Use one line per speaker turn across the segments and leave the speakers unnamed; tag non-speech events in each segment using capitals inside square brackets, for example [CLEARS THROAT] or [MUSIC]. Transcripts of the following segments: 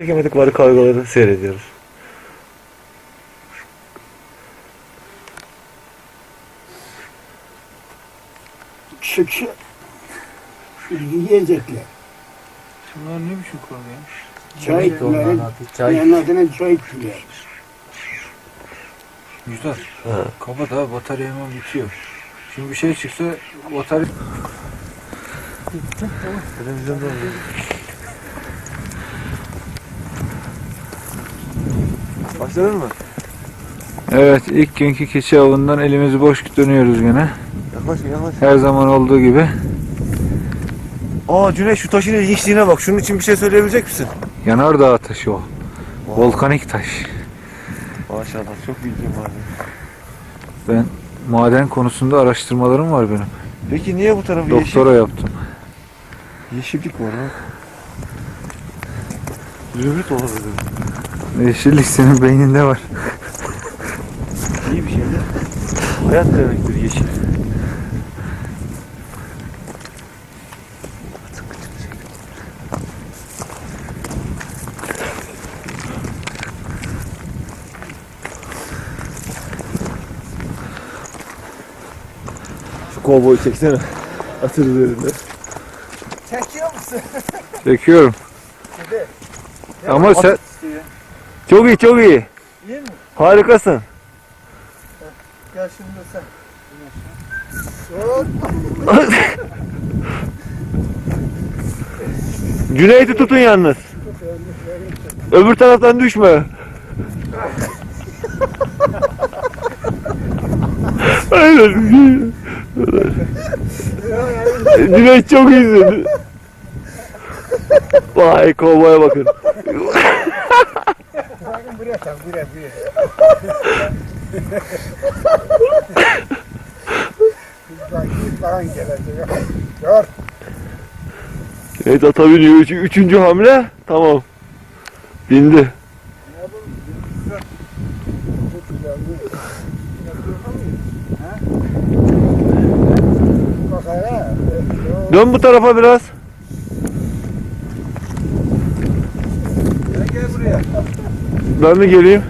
Çekemedik varı kargaları seyrediyoruz.
Çıkşı yiyecekler.
Şunlar ne biçim konu ya?
Çay içtiler. Yanlarına çay içtiler.
Güzel.
Ha.
Kapat abi batarya hemen bitiyor. Şimdi bir şey çıksa batarya...
Televizyonda oluyor. Başladın mı?
Evet ilk günkü keçi avından elimizi boş dönüyoruz gene.
Yaklaş yaklaş.
Her zaman olduğu gibi.
Aa Cüneyt şu taşın ilginçliğine bak. Şunun için bir şey söyleyebilecek misin?
Yanardağ taşı o. Volkanik taş.
Maşallah çok bilgim var.
Ben maden konusunda araştırmalarım var benim.
Peki niye bu tarafı
Doktora yaptım.
yeşil? Yeşillik var ha. Zümrüt olabilir.
Yeşillik senin beyninde var.
İyi bir şey de. Hayat demektir yeşil. Şu kovboyu çeksene. Atır üzerinde.
Çekiyor musun? [LAUGHS]
Çekiyorum. Ama sen
Çok iyi çok iyi.
İyi mi?
Harikasın.
Gel şimdi sen. Hop.
Cüneyt'i tutun yalnız. Öbür taraftan düşme. Aynen. Cüneyt çok iyisin. Vay kovboya bakın.
Buraya tak buraya buraya.
Cüneyt ata biniyor. Üç, üçüncü hamle. Tamam. Bindi. Dön bu tarafa biraz.
Gel gel buraya.
Ben de geleyim.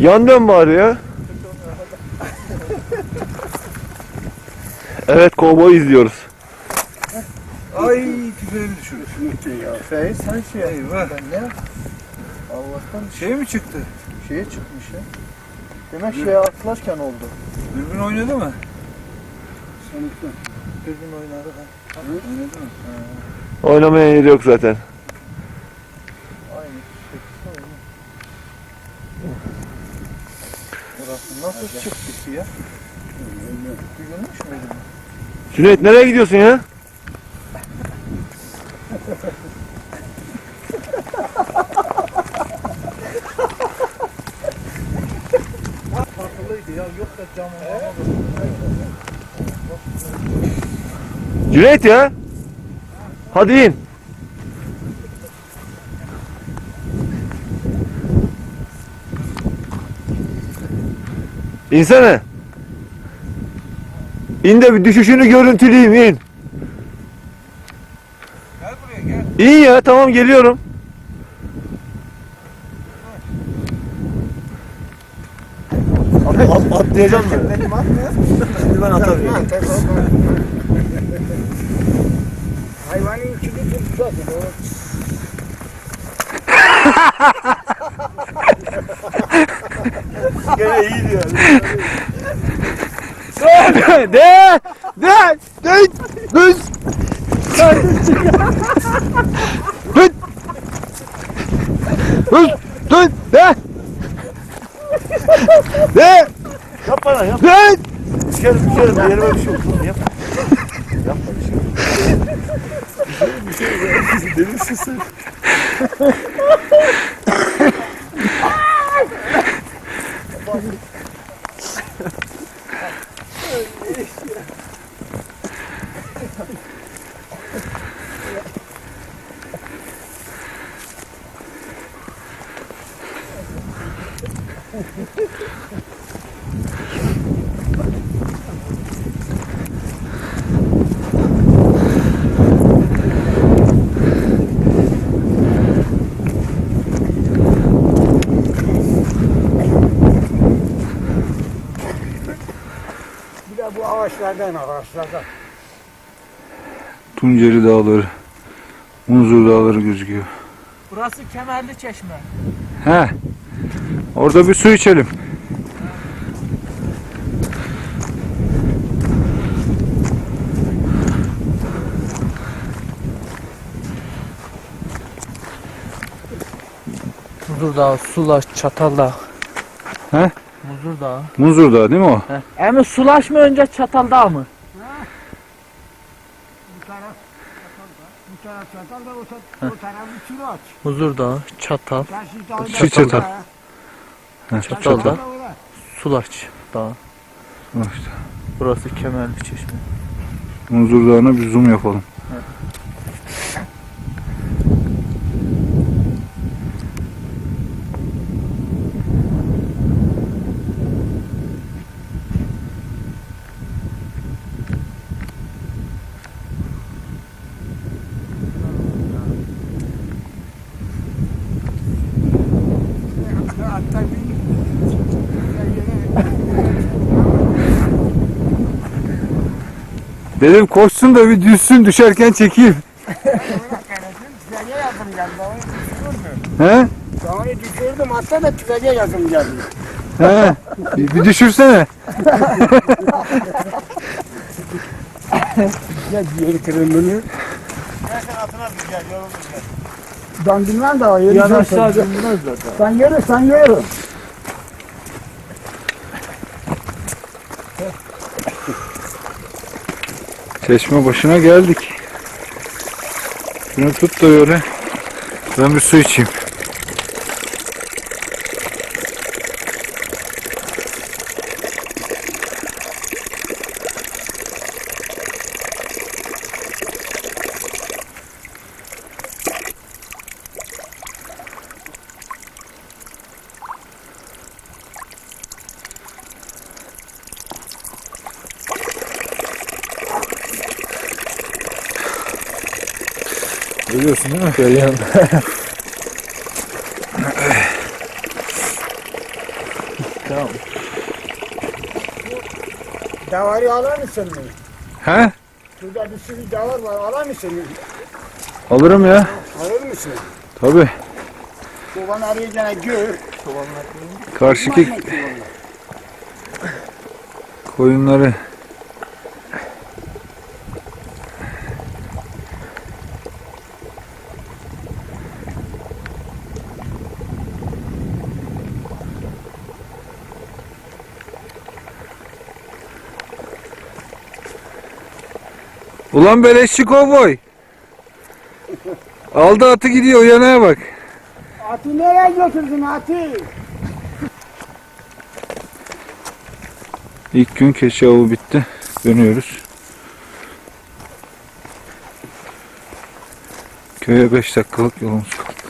Yan dön bari ya. Evet kovboy izliyoruz.
Ay tüfeğimi düşürdü.
Ya sen şey
Eyvah.
Ben ne? Allah'tan
Şey mi çıktı?
şeye çıkmış ya. Demek şeye atlarken oldu.
Dürbün oynadı mı?
Sanıklı. Dürbün oynadı ha.
Oynadı mı?
Oynamaya yeri yok zaten.
Aynı şekilde oynuyor. Burası nasıl çıktı ki ya? Duyulmuş muydu?
Cüneyt nereye gidiyorsun ya?
Farklıydı ya.
Cüneyt ya. Hadi in. İnsene. İn de bir düşüşünü görüntüleyeyim in.
Gel buraya gel.
İn ya tamam geliyorum. At, atlayacağım mı?
Benim atmıyor.
Ben atarım.
Hayvanın içini tutacak.
Gene iyi diyor de, de, de, düz. Dön. Düz, dön, de. De. Yap bana yap. Dön. Sikerim sikerim bir yerime bir şey olsun. Yap. Yapma bir şey. Bir şey yok. Delisin sen. Thank [LAUGHS] you. delícia!
Ağaçlardan ağaçlardan.
Tunceli Dağları, Munzur Dağları gözüküyor.
Burası Kemerli Çeşme.
He. Orada bir su içelim.
Muzur Dağı, Sulaş, Çatal Dağı.
He?
Muzur Dağı.
Munzur Dağı değil mi o?
He. Emi Sulaş mı önce Çatal Dağı mı?
Bu taraf bu taraf çatal da o, taraf, o taraf bir sürü aç.
Muzur Dağı, Çatal,
Şu çatal.
da-
He,
Çatal
Çatal
Dağı,
da orada.
Sulaş Dağı.
bak işte.
Burası Kemerli Çeşme.
Munzur Dağı'na bir zoom yapalım. Dedim koşsun da bir düşsün düşerken çekeyim.
tüfeğe yazım geldi. Daha önce düşürdüm.
He?
Daha önce düşürdüm hatta da tüfeğe yazım geldi.
He. Bir, bir düşürsene.
Gel yeri kırılmını.
Sen atına gel.
Ben bilmem de o yeri
Yan
zor
aşağı
tabii.
dönmez zaten.
Sen yürü sen yürü.
Çeşme başına geldik. Şunu tut da öyle. Ben bir su içeyim. Görüyorsun değil mi?
Görüyorum. tamam.
Davarı alır mısın mı?
He?
Şurada bir sürü davar var alır mısın?
Alırım ya.
Alır mısın?
Tabi.
Çoban arayacağına gör.
Karşıki
çobanlar.
koyunları Ulan beleşçi kovboy. Aldı atı gidiyor yanaya bak.
Atı nereye götürdün atı?
İlk gün keçi avı bitti. Dönüyoruz. Köye 5 dakikalık yolumuz kaldı.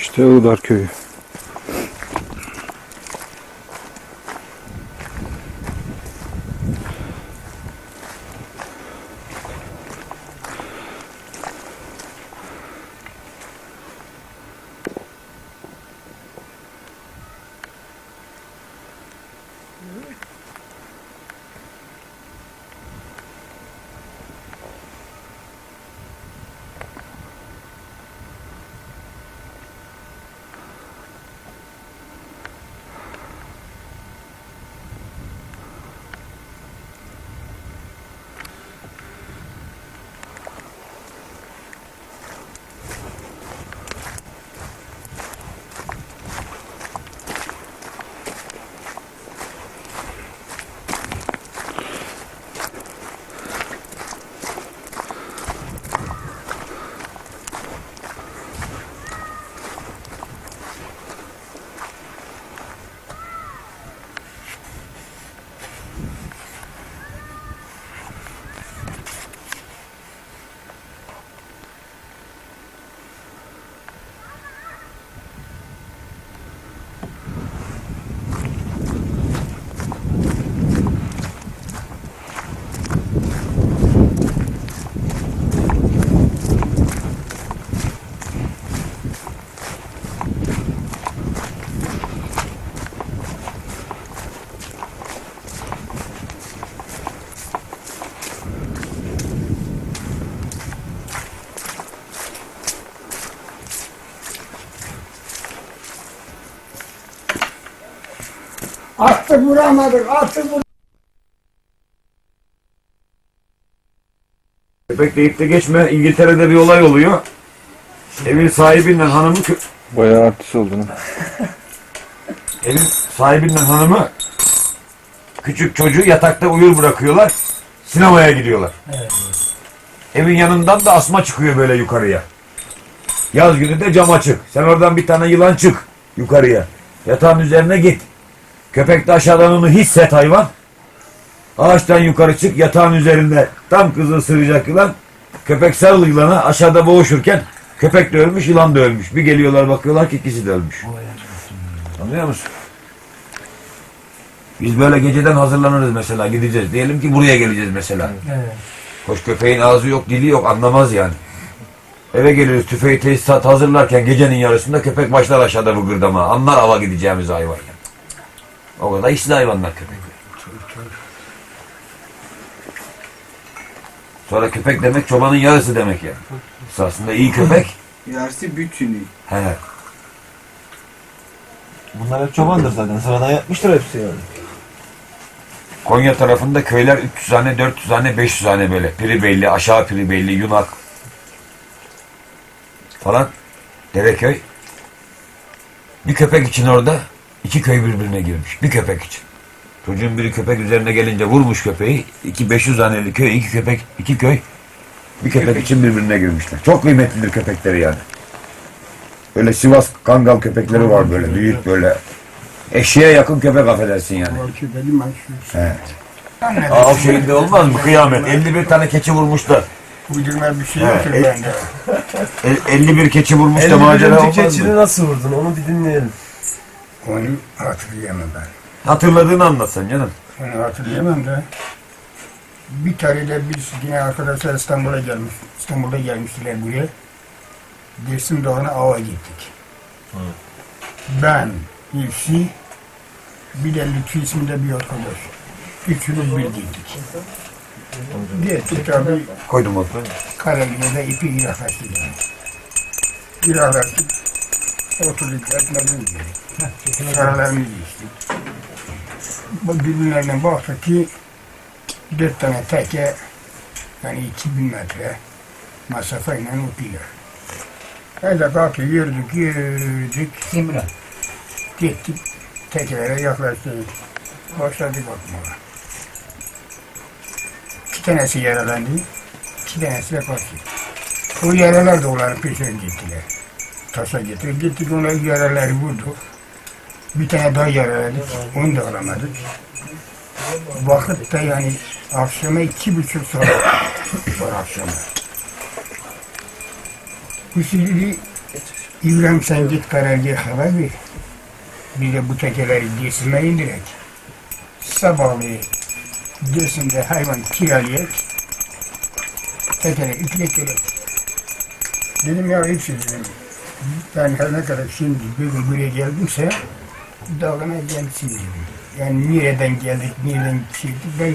İşte Iğdar köyü.
Attı vuramadık, attı vuramadık.
Köpek deyip de geçme. İngiltere'de bir olay oluyor. Evin sahibinden hanımı
Bayağı artist oldun. ha. [LAUGHS]
evin sahibinden hanımı küçük çocuğu yatakta uyur bırakıyorlar. Sinemaya gidiyorlar. Evin yanından da asma çıkıyor böyle yukarıya. Yaz günü de cam açık. Sen oradan bir tane yılan çık yukarıya. Yatağın üzerine git. Köpek de aşağıdan onu hisset hayvan. Ağaçtan yukarı çık yatağın üzerinde. Tam kızı ısıracak yılan. Köpek sarıl yılana aşağıda boğuşurken köpek de ölmüş yılan da ölmüş. Bir geliyorlar bakıyorlar ki ikisi de ölmüş. Anlıyor musun? Biz böyle geceden hazırlanırız mesela gideceğiz. Diyelim ki buraya geleceğiz mesela. Hoş köpeğin ağzı yok dili yok anlamaz yani. Eve geliriz tüfeği tesisat hazırlarken gecenin yarısında köpek başlar aşağıda bıgırdama. Anlar ava gideceğimiz hayvan. O kadar işsiz hayvanlar köpek. Sonra köpek demek çobanın yarısı demek yani. Esasında iyi köpek.
Yarısı bütünü.
He.
Bunlar hep çobandır zaten. Sıradan yapmıştır hepsi yani.
Konya tarafında köyler 300 tane, 400 tane, 500 tane böyle. Piri belli, aşağı piri belli, yunak falan. Dereköy. Bir köpek için orada iki köy birbirine girmiş. Bir köpek için. Çocuğun biri köpek üzerine gelince vurmuş köpeği. İki 500 taneli köy, iki köpek, iki köy. Bir köpek için birbirine girmişler. Çok kıymetlidir köpekleri yani. Böyle Sivas Kangal köpekleri var böyle büyük böyle. Eşeğe yakın köpek affedersin yani.
Aşırı.
Evet. Av şeyinde olmaz mı? Kıyamet. 51 tane keçi vurmuşlar.
Uydurma bir şey
el-
bende.
El- 51 keçi vurmuş da macera olmaz mı?
nasıl vurdun onu bir dinleyelim.
Onu hatırlayamam ben.
Hatırladığını anlatsan canım.
Onu hatırlayamam da. Bir tane de biz yine arkadaşlar İstanbul'a gelmiş. İstanbul'da gelmiştiler buraya. Dersim Dağı'na ava gittik. Ben, Hüsnü, bir de Lütfü isminde bir arkadaş. Üçümüz bir gittik. Geçtik tabii
Koydum onu.
Karagöz'de ipi ilahlaştı yani. İlahlaştık. Oturduk ekmeğimizi yedik. Karalarımızı içtik. Bu birbirlerine baktık ki dört tane teke yani 2000 metre masafayla. Biz de kalkıp yürüdük, yürüdük. Kimle? Gittik, tekelere yaklaştık. Başladık bakmaya. İki tanesi yaralandı, iki tanesi de kaçtı. O yaralar da onların peşine gittiler. Taşa getirip gittik ona yaraları vurduk. Bir tane daha yaraladık, onu da alamadık. Vakit de yani akşama iki buçuk saat var akşama. Hüsnü dedi, İbrahim sen git karargah haber ver. Bir de bu tekeleri desime indirek. Sabahleyi desinde hayvan kiralayek. Tekere ütlek gerek. Dedim ya hepsi dedim. Ben her ne kadar şimdi bir gün buraya geldimse dalgana gelsin. Yani nereden geldik, nereden çıktık ben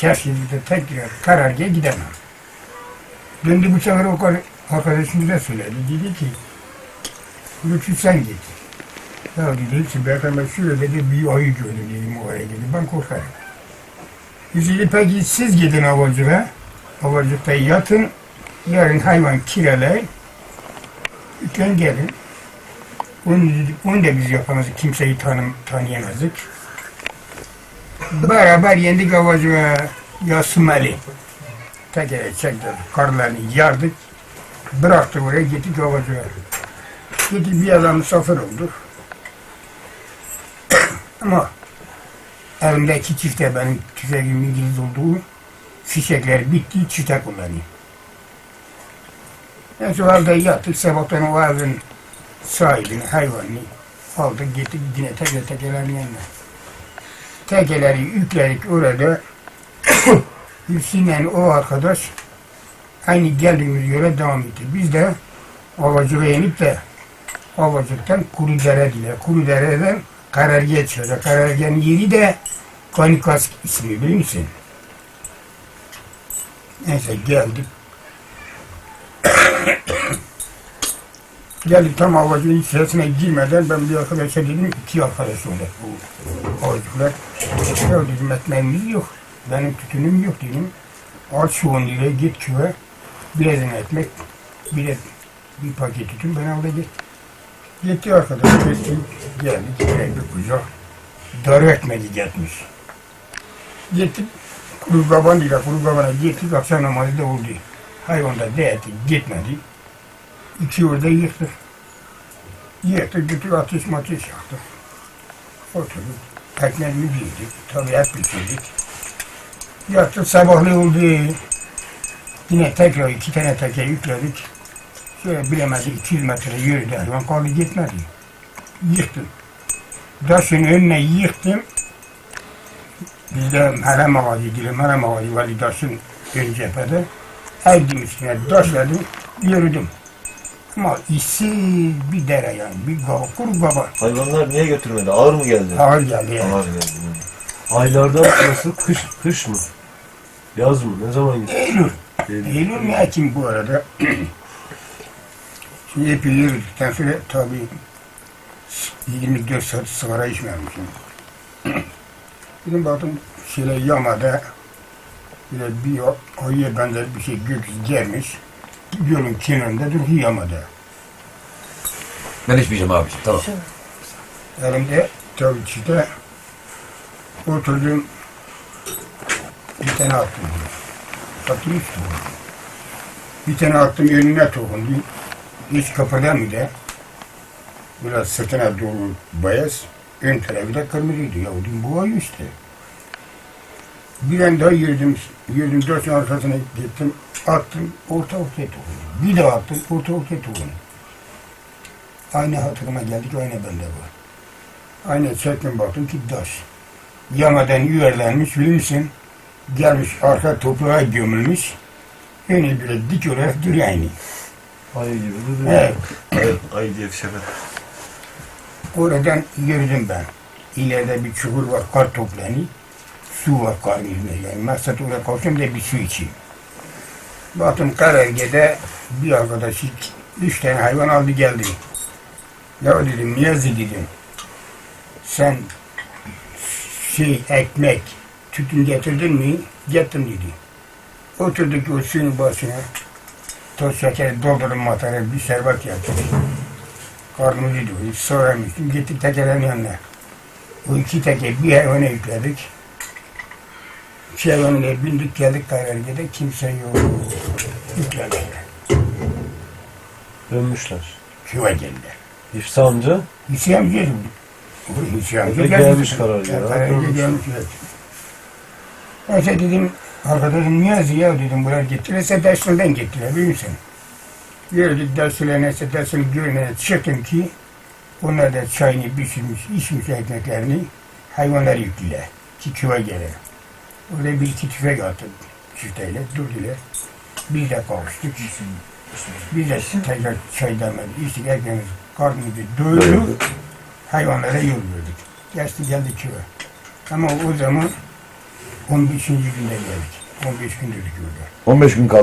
Kaşi'de tekrar karargah gidemem. Döndü bu sefer o kadar arkadaşımız da söyledi. Dedi ki Lütfü sen git. Ya dedi ki beyefendi şöyle dedi bir ayı gördüm dedim oraya dedi. Ben korkarım. Dedi peki siz gidin havacığa. Havacıkta yatın. Yarın hayvan kiralayın. Lütfen gelin. Onu, onu da biz yapamazdık. Kimseyi tanım, tanıyamazdık. Beraber yendik havacığa. Yasımeli. Tekere çekti. Karlarını yardık. Bıraktık oraya gittik havacığa. Gittik bir adam misafir olduk. [COUGHS] Ama elimdeki çifte benim tüfeğim İngiliz olduğu fişekler bitti, çifte kullanayım. Neyse o halde yattık, sabahtan o evin sahibini, hayvanını aldık, gittik yine teke tekelerin yanına. Tekeleri yükledik orada. [COUGHS] Hüsnü'yle o arkadaş aynı geldiğimiz yere devam etti. Biz de Ovacık'a inip de Ovacık'tan Kurudere diye. Kurudere'den Karargah'a çıkacak. Karargah'ın yeri de Kanikas ismi bilir misin? Neyse geldik. Geldik tam Ovacık'ın içerisine girmeden ben bir arkadaşa dedim iki arkadaş oldu bu Ovacıklar. Ya dedim ekmeğimiz yok. Benim tütünüm yok dedim. Al şu on liraya git köye. Birazdan ekmek, bir de bir paket tütün ben aldı git. Gitti arkadaş, gitti, geldik, bir kucak. Darı ekmeği getmiş. Gittik, kuru baban ile kuru babana gittik, akşam namazı da oldu. Hayvan da değdi, gitmedi. İki orada yıktık. Yıktık, götür ateş mateş yaktık. Oturduk, ekmeğimizi yedik, tabii hep bitirdik. Yattık, sabahlı oldu. Yine tekrar iki tane teke yükledik. Şöyle bilemedi 200 metre yürüdü hayvan kaldı gitmedi. Yıktım. Daşın önüne yıktım. Bizde Merem Ağacı diyor. Merem Ağacı var daşın ön cephede. Erdim üstüne daşladım, yürüdüm. Ama işsiz bir dere yani, bir kuru gaba.
Hayvanlar niye götürmedi? Ağır mı geldi?
Ağır geldi yani.
Ağır geldi.
Aylarda nasıl? Kış, kış mı? Yaz mı? Ne zaman gitti?
Eylül.
Eylül.
Eylül mü Ekim bu arada? [CLEARS THROAT] Şimdi epey yürüdükten sonra tabii 24 saat sigara içmemişim. [CLEARS THROAT] Dedim baktım şöyle yamada böyle bir ayıya benzer bir şey gök gelmiş. Yolun kenarında duruyor yamada.
Ben içmeyeceğim abiciğim tamam.
Elimde işte oturdum bir tane attım. Attım tohum. Bir tane attım önüne tohum. Hiç kıpırdamıyor Biraz sırtına doğru beyaz. Ön tarafı da kırmızıydı. Ya dedim bu ayı işte. Bir an daha yürüdüm. Yürüdüm dört arkasına gittim. Attım orta ortaya tohum. Bir daha attım orta ortaya tohum. Aynı hatırıma geldik aynı bende var. Aynı çektim baktım ki taş. Yamadan yuvarlanmış bilir misin? Gelmiş arka toprağa gömülmüş. Önü böyle dik olarak duruyor aynı.
Ayı gibi duruyor.
Evet.
Ay, ay diye bir şey var.
Oradan yürüdüm ben. İleride bir çukur var, kar toplanıyor. Su var yüzünde yani. Maksat oraya koştum da bir su içeyim. Baktım karargede bir arkadaş ilk üç tane hayvan aldı geldi. Ya dedim Niyazi dedim. Sen şey ekmek, tütün getirdin mi? Getirdim dedi. Oturduk o suyun başına. Toz şekeri doldurdum matara bir şerbet yaptım. Karnımızı doyurup soramıştım. Gittik tekelerin yanına. O iki teke bir hayvana yükledik. Hayvanla bindik geldik Karargı'da kimse yok. Yükledik.
Dönmüşler.
Köye geldiler.
İfsa amca
Hüseyin geldi. Bu Hüseyin
Ve gelmiş
gelmiş. evet. Neyse dedim arkadaşım Niyazi ya dedim buraya gittilerse Deşli'den gittiler biliyor musun? Gördük dersine neyse dersini görmeye çıktım ki onlar da çayını pişirmiş, içmiş ekmeklerini hayvanlar yüklüler. Ki köye gelir. Orada bir iki tüfek attık çifteyle durdular. Biz de kavuştuk. Biz de tekrar çay demedi. İçtik ekmeğimiz karnımızı doyurdu. Hayvanlara yol verdik. Geçti geldi köye. Ama o zaman 15. günde geldik. 15 gündür burada.
15 gün kaldı.